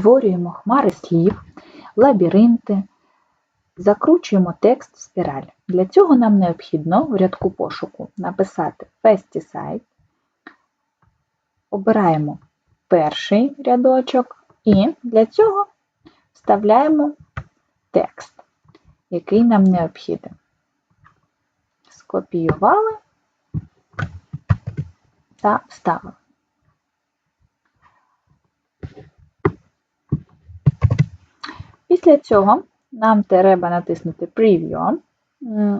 створюємо хмари слів, лабіринти, закручуємо текст в спіраль. Для цього нам необхідно в рядку пошуку написати Pesticide, обираємо перший рядочок і для цього вставляємо текст, який нам необхіден. Скопіювали та вставили. Після цього нам треба натиснути Preview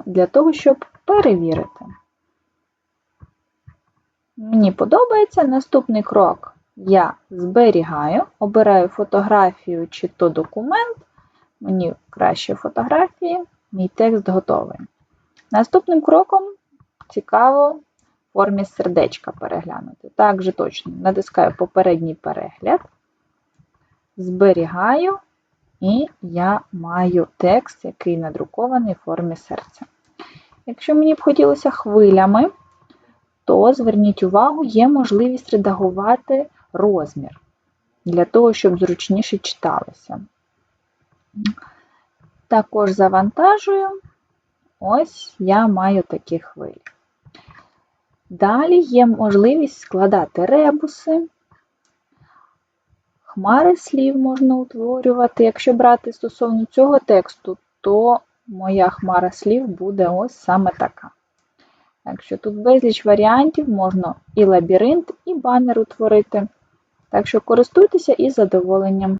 для того, щоб перевірити. Мені подобається. Наступний крок я зберігаю, обираю фотографію чи то документ. Мені краще фотографії, мій текст готовий. Наступним кроком цікаво в формі сердечка переглянути. Так же точно натискаю попередній перегляд, зберігаю, і я маю текст, який надрукований в формі серця. Якщо мені б хотілося хвилями, то зверніть увагу, є можливість редагувати розмір для того, щоб зручніше читалося. Також завантажую, ось я маю такі хвилі. Далі є можливість складати ребуси, хмари слів можна утворювати. Якщо брати стосовно цього тексту, то моя хмара слів буде ось саме така. Так що тут безліч варіантів, можна і лабіринт, і банер утворити. Так що користуйтеся із задоволенням.